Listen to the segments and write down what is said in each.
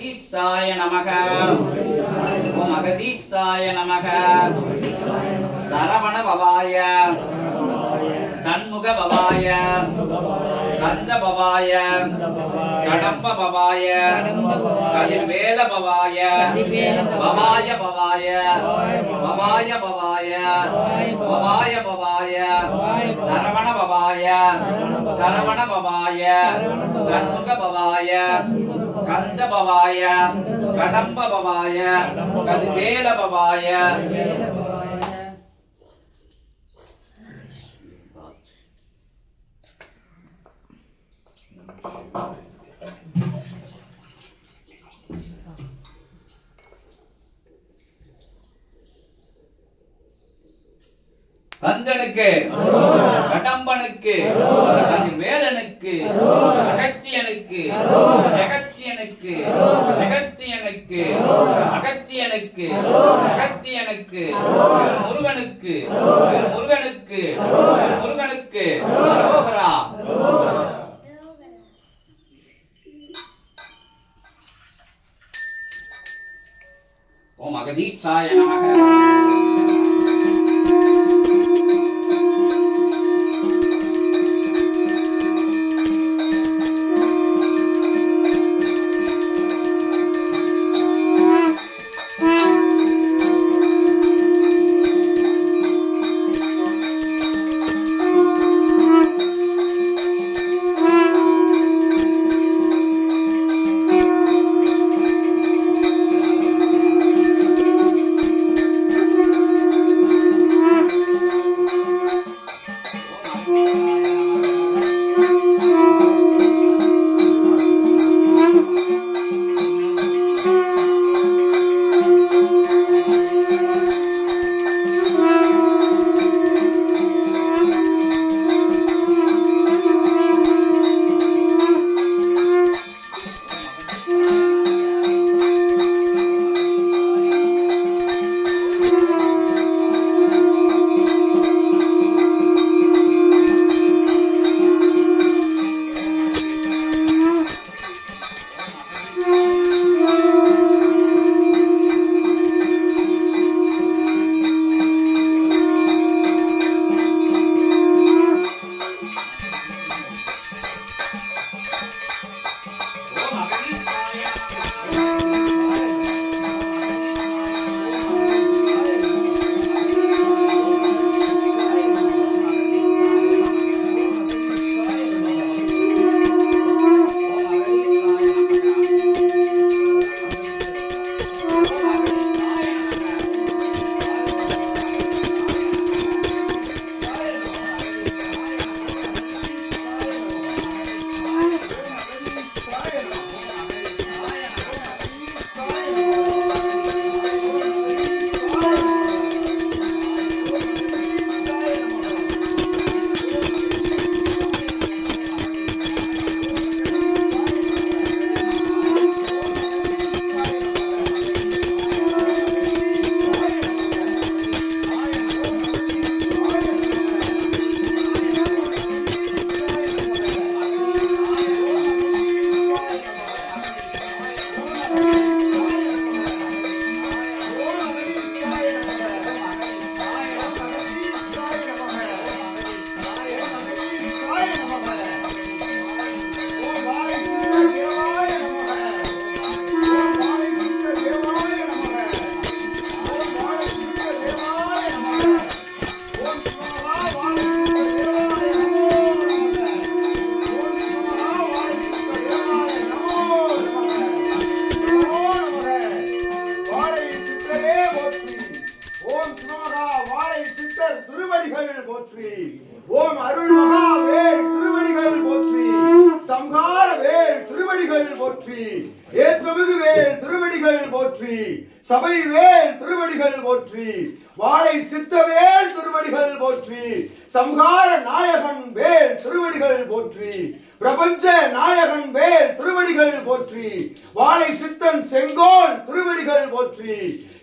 அகதீசாய நமக. ஓம் அகதீசாய நமக. சரவண பவாய. சண்முக பவாய. கந்த பவாய. கடம்ப பவாய. கதிர்வேல பவாய. பவாய பவாய. பவாய பவாய. பவாய பவாய. சரவண பவாய. சரவண பவாய. சண்முக பவாய. கந்த பவாய கடம்ப பவாய கதிர்வேல கந்தனுக்கு கடம்பனுக்கு வேலனுக்கு அகத்தியனுக்கு அகத்தியனுக்கு அகத்தியனுக்கு அகத்தியனுக்கு அகத்தியனுக்கு முருகனுக்கு முருகனுக்கு முருகனுக்கு அரோகரா ஓம் அகதீசாய நமக போற்றி. ஏற்றமிகு வேல் திருவடிகள் போற்றி? சபை வேல் திருவடிகள் போற்றி. வாழை சித்தவேல் திருவடிகள் போற்றி. சம்ஹார நாயகன் வேல் திருவடிகள் போற்றி. பிரபஞ்ச நாயகன் வேல் திருவடிகள் போற்றி. வாழை சித்தன் செங்கோல் திருவடிகள் போற்றி.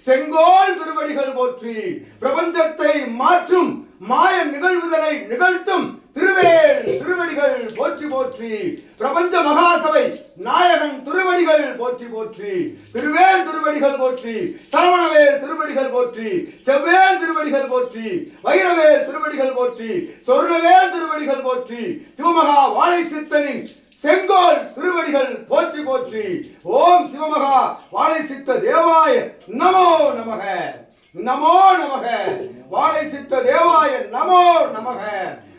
செங்கோல் திருவடிகள் போற்றி. பிரபஞ்சத்தை மாற்றும் மாய நிகழ்வுதனை நிகழ்த்தும் திருவேல் திருவடிகள் போற்றி போற்றி. பிரபஞ்ச மகாசபை நாயகன் போற்றி. திருவேல் திருவடிகள் போற்றி. சரவணவேல் திருவடிகள் போற்றி. செவ்வேல் திருவடிகள் போற்றி. வைரவேல் திருவடிகள் போற்றி. சொர்ணவேல் திருவடிகள் போற்றி. சிவமகா வாழை சித்தனின் செங்கோல் திருவடிகள் போற்றி போற்றி. ஓம் சிவமகா வாழை சித்த தேவாய நமோ நமக. நமோ நமக. வாழை சித்த தேவாய நமோ நமக.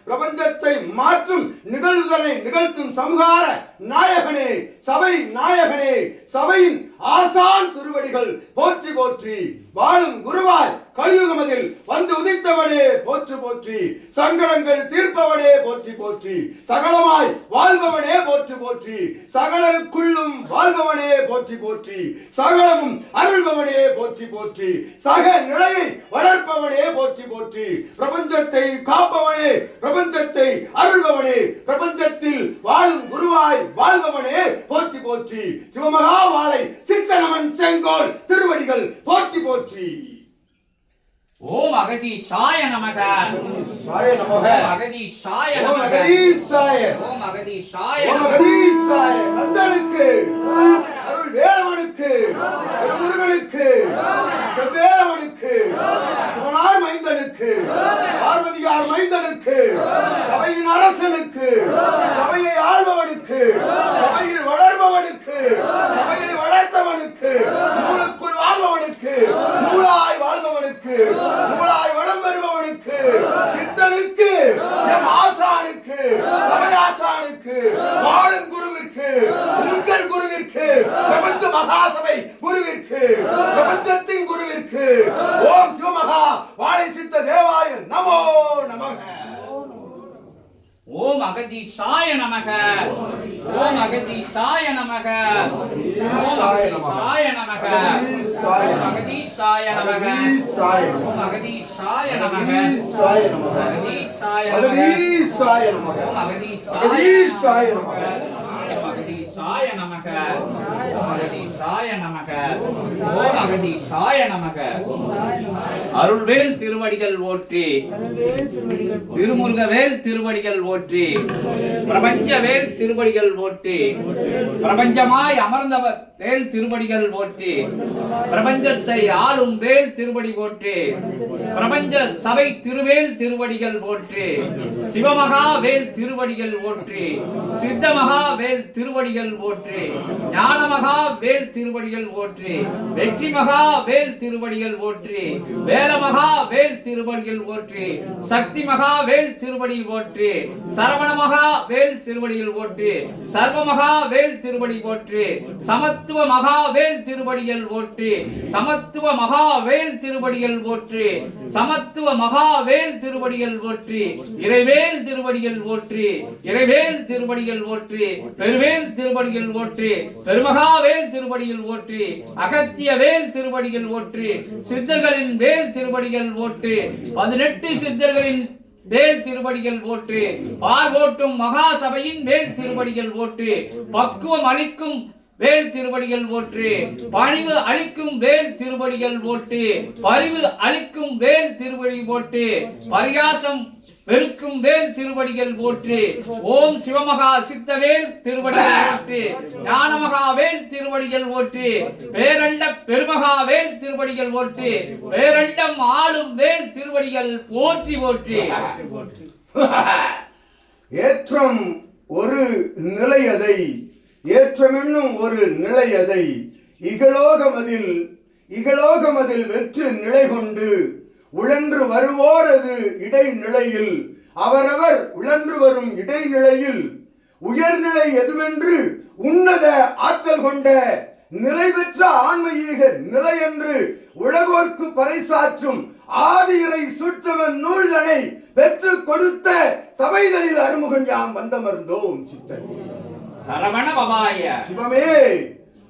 பிரபஞ்சத்தை மாற்றும் நிகழ்வுகளை நிகழ்த்தும் சமூகார நாயகனே சபை நாயகனே சபையின் ஆசான் திருவடிகள் போற்றி போற்றி வாழும் குருவாய் கலியுகமதில் வந்து உதித்தவனே போற்றி போற்றி சங்கடங்கள் தீர்ப்பவனே போற்றி போற்றி சகலமாய் வாழ்பவனே போற்றி போற்றி சகலருக்குள்ளும் வாழ்பவனே போற்றி போற்றி சகலமும் அருள்பவனே போற்றி போற்றி சக நிலையை வளர்ப்பவனே போற்றி போற்றி பிரபஞ்சத்தை காப்பவனே பிரபஞ்சத்தை அருள்பவனே பிரபஞ்சத்தில் வாழும் குருவாய் வாழ்பவனே போற்றி போற்றி சிவமகா வாழை சித்தனவன் செங்கோல் திருவடிகள் போற்றி போற்றி. ஓம் அகதீஷாய நமக. அகதீசாய நமக. அகதீஷாய ஓம் நமக. அகதீசாய ஓம் அகதீஷாய ஓம் நமக. அகதீசாய கந்தனுக்கு அருள் வேலவனுக்கு திருமுருகனுக்கு செவ்வேலவனுக்கு சிவனார் மைந்தனுக்கு பார்வதியார் மைந்தனுக்கு சபையின் அரசனுக்கு சபையை ஆள்பவனுக்கு சபையில் வளர்பவனுக்கு சபையை வளர்த்தவனுக்கு நூலுக்குள் வாழ்பவனுக்கு நூலாய் வாழ்பவனுக்கு நூலாய் வளம் பெறுபவனுக்கு சித்தனுக்கு எம் ஆசானுக்கு சபை ஆசானுக்கு வாழும் குருவிற்கு உங்கள் குருவிற்கு பிரபஞ்ச மகாசபை குருவிற்கு பிரபஞ்சத்தின் குருவிற்கு ஓம் சிவமகா வாழை சித்த தேவாய நமோ நமக ஓம் அகதீஷாய நமக ஓம் அகதீஷாய நமக அகதீஷாய நமக அகதீஷாய நமக அகதீசாய ஓம் அகதீஷாய நமக அகதீசாய நமக அகதீஷாய நமக அகதீசாய நமக ஓம் அகதீசாய அகதீஷாய நமக நமக அகதீஷாய நமக. அருள்வேல் திருவடிகள் ஓற்றி. திருமுருகவேல் திருவடிகள் ஓற்றி. பிரபஞ்சவேல் திருவடிகள் ஓற்றி. பிரபஞ்சமாய் அமர்ந்தவர் வேல் திருவடிகள் ஓற்றி. பிரபஞ்சத்தை ஆளும் வேல் திருவடி போற்றி பிரபஞ்ச சபை திருவேல் திருவடிகள் போற்றி சிவமகா வேல் திருவடிகள் போற்றி சித்தமகா வேல் திருவடிகள் போற்றி. ஞானமகா வேல் திருவடிகள் போற்றி. வெற்றி மகா வேல் திருவடிகள் போற்றி. வேலமகா வேல் திருவடிகள் போற்றி. சக்தி மகா வேல் திருவடி போற்றி. சரவண மகா வேல் திருவடிகள் போற்றி. சர்வமகா வேல் திருவடி போற்றி. சமத்துவ மகா வேல் திருவடிகள் போற்றி. சமத்துவ மகா வேல் திருவடிகள் போற்றி. சமத்துவ மகா வேல் திருவடிகள் போற்றி. இறைவேல் திருவடிகள் போற்றி. இறைவேல் திருவடிகள் போற்றி. பெருவேல் திருவடிகள் போற்றி பெருமகாவேல் திருவடிகள் போற்றி அகத்திய வேல் திருவடிகள் போற்றி சித்தர்களின் வேல் திருவடிகள் போற்றி பதினெட்டு சித்தர்களின் வேல் திருப்படிகள் போற்றி பார் ஓட்டும் மகா சபையின் வேல் திருப்படிகள் போற்றி பக்குவம் அளிக்கும் வேல் திருவடிகள் போற்றி பணிவு அளிக்கும் வேல் திருவடிகள் போற்றி பரிவு அளிக்கும் வேல் திருவடி போற்றி பரியாசம் பெருக்கும் வேல் திருவடிகள் போற்றி. ஓம் சிவமகா சித்தவேல் திருவடிகள் போற்று. ஞானமகா வேல் திருவடிகள் போற்றி. பேரண்ட பெருமகா வேல் திருவடிகள் போற்றி. பேரண்டம் ஆளும் வேல் திருவடிகள் போற்றி போற்றி. ஏற்றம் ஒரு நிலையதை ஏற்றமென்னும் ஒரு நிலையதை இகலோகமதில் இகலோகமதில் வெற்று நிலை கொண்டு உழன்று வருவோரது இடைநிலையில். அவரவர் உழன்று வரும் இடைநிலையில். உயர்நிலை எதுவென்று உன்னத ஆற்றல் கொண்ட நிலை பெற்ற ஆன்மீக நிலை என்று உலகோர்க்கு பறைசாற்றும் ஆதி இறை சுற்றவன் நூல்தனை பெற்று கொடுத்த சபைதனில் அருமுகன் யாம் வந்தமர்ந்தோம் சித்தன் சரவண பவாய. சிவமே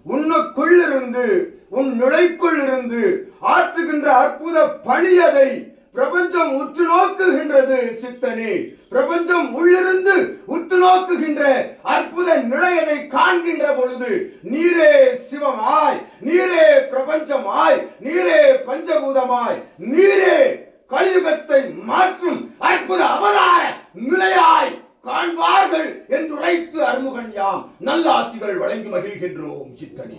உன்னுக்குள்ளிருந்து உன் நுழைக்குள் இருந்து ஆற்றுகின்ற அற்புத பணியதை பிரபஞ்சம் உற்று நோக்குகின்றது சித்தனே. பிரபஞ்சம் உள்ளிருந்து உற்று நோக்குகின்ற அற்புத நிலையதை காண்கின்ற பொழுது நீரே சிவமாய் நீரே பிரபஞ்சமாய் நீரே பஞ்சபூதமாய் நீரே கலியுகத்தை மாற்றும் அற்புத அவதார நிலையாய் காண்பார்கள் என்று உரைத்து அருமுகன் யாம் நல்லாசிகள் வழங்கி மகிழ்கின்றோம் சித்தனே.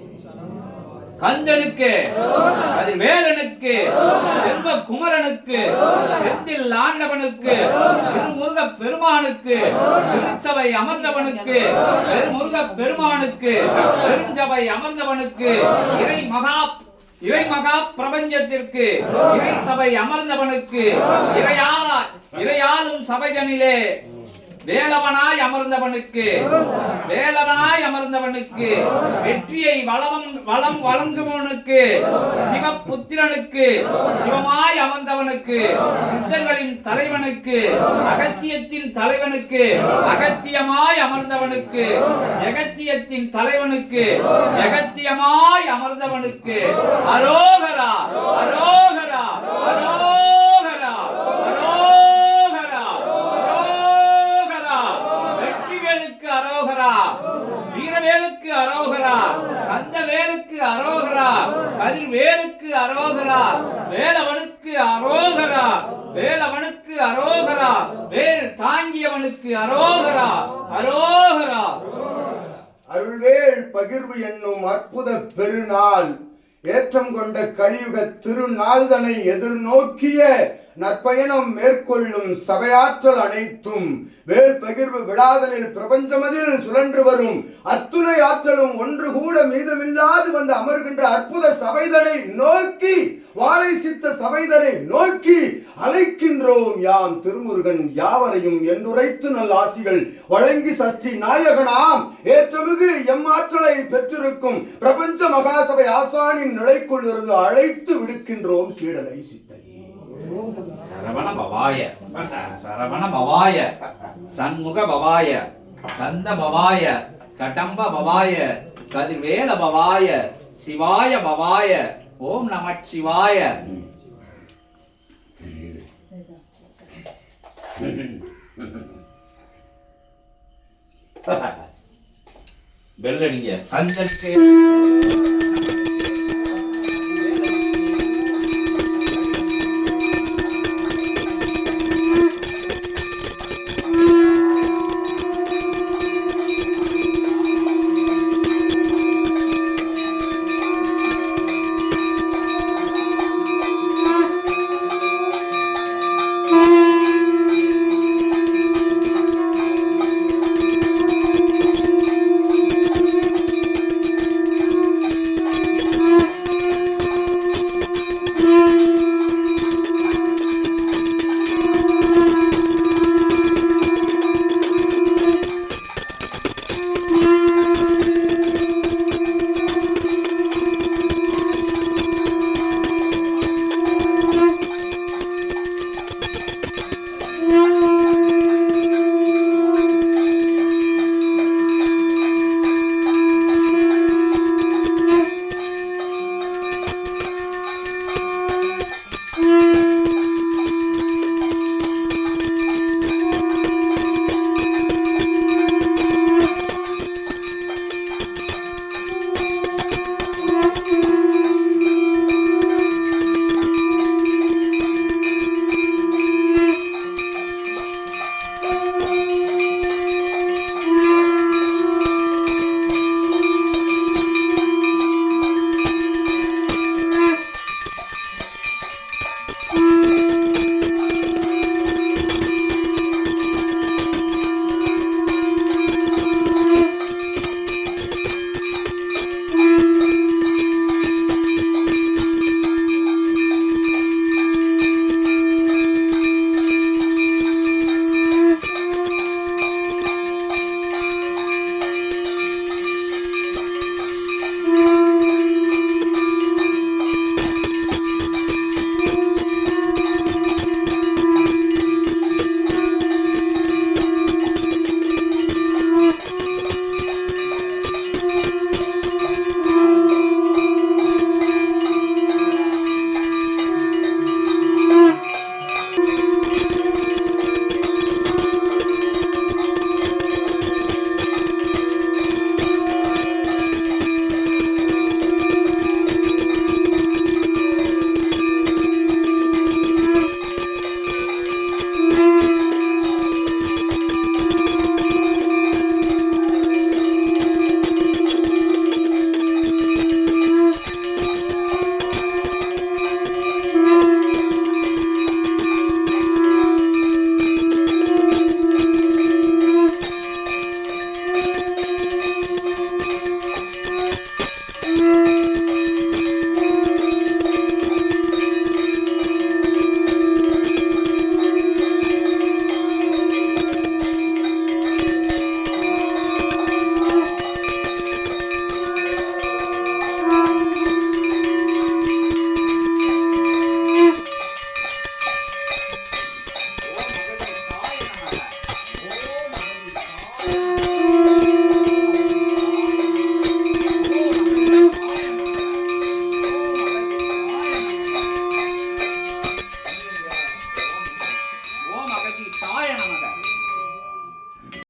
கந்தனுக்கு அது வேலனுக்கு செல்வ குமரனுக்கு செந்தில் ஆண்டவனுக்கு திருமுருக பெருமானுக்கு திருச்சபை அமர்ந்தவனுக்கு பெருமுருக பெருமானுக்கு பெருஞ்சபை அமர்ந்தவனுக்கு இறை மகா இறை மகா பிரபஞ்சத்திற்கு இறை சபை அமர்ந்தவனுக்கு இறையா இறையாளும் சபைதனிலே வேலவனாய் அமர்ந்தவனுக்கு. வேலவனாய் அமர்ந்தவனுக்கு. வெற்றியை வளம் வளம் வழங்குபவனுக்கு. சிவபுத்திரனுக்கு. சிவமாய் அமர்ந்தவனுக்கு. சித்தர்களின் தலைவனுக்கு. அகத்தியத்தின் தலைவனுக்கு. அகத்தியமாய் அமர்ந்தவனுக்கு. ஜெகத்தியத்தின் தலைவனுக்கு. ஜெகத்தியமாய் அமர்ந்தவனுக்கு. அரோகரா அரோகரா அரோகரா அரோகரா அரோகரா வெற்றிவேலுக்கு அரோகரா. வீரவேலுக்கு அரோகரா. கந்தவேலுக்கு அரோகரா. கதிர்வேலுக்கு அரோகரா. வேலவனுக்கு அரோகரா. வேலவனுக்கு அரோகரா. வேல் தாங்கியவனுக்கு அரோகரா. அரோகரா. அருள்வேள் பகிர்வு என்னும் அற்புத பெருநாள். ஏற்றம் கொண்ட கலியுக திருநாள்தனை எதிர்நோக்கிய நற்பயணம் மேற்கொள்ளும் சபையாற்றல் அனைத்தும் வேல் பகிர்வு விழாதனில் பிரபஞ்சமதில் சுழன்று வரும். அத்துணை ஆற்றலும் ஒன்று கூட மீதமில்லாது வந்து அமர்கின்ற அற்புத சபைதனை நோக்கி வாழை சித்த சபைதனை நோக்கி அழைக்கின்றோம் யாம் திருமுருகன் யாவரையும் என்றுரைத்து நல் ஆசிகள். வழங்கி சஷ்டி நாயகனாம் ஏற்றமிகு ஆற்றலை பெற்றிருக்கும் பிரபஞ்ச மகாசபை ஆசானின் நிலைக்குள் இருந்து அழைத்து விடுக்கின்றோம் சீடனை சித்த சரவண பவாய. சரவண பவாய. சண்முக பவாய. கந்த பவாய. கடம்ப பவாய. கதிர்வேல பவாய. சிவாய பவாய. ஓம் நம சிவாய. பெல் அடிங்க. கந்தனுக்கு